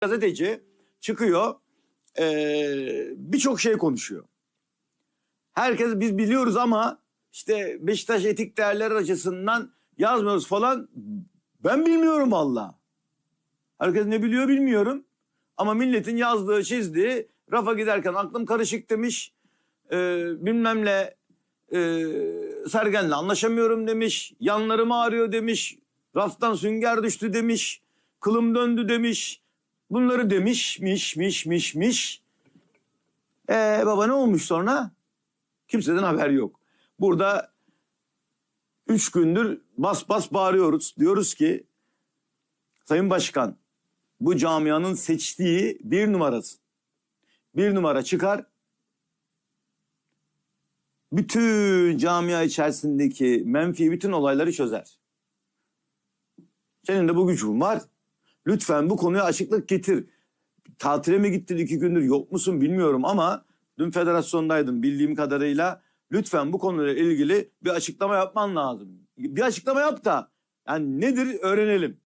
gazeteci çıkıyor eee, birçok şey konuşuyor. Herkes biz biliyoruz ama işte Beşiktaş etik değerler açısından yazmıyoruz falan. Ben bilmiyorum valla. Herkes ne biliyor bilmiyorum. Ama milletin yazdığı çizdiği rafa giderken aklım karışık demiş. Eee bilmem eee Sergen'le anlaşamıyorum demiş. Yanlarım ağrıyor demiş. Raftan sünger düştü demiş. Kılım döndü demiş. Bunları demiş, miş, miş, miş, miş. Ee baba ne olmuş sonra? Kimseden haber yok. Burada üç gündür bas bas bağırıyoruz. Diyoruz ki Sayın Başkan bu camianın seçtiği bir numarası. Bir numara çıkar. Bütün camia içerisindeki menfi bütün olayları çözer. Senin de bu gücün var. Lütfen bu konuya açıklık getir. Tatile mi gittin iki gündür yok musun bilmiyorum ama dün federasyondaydım bildiğim kadarıyla. Lütfen bu konuyla ilgili bir açıklama yapman lazım. Bir açıklama yap da yani nedir öğrenelim.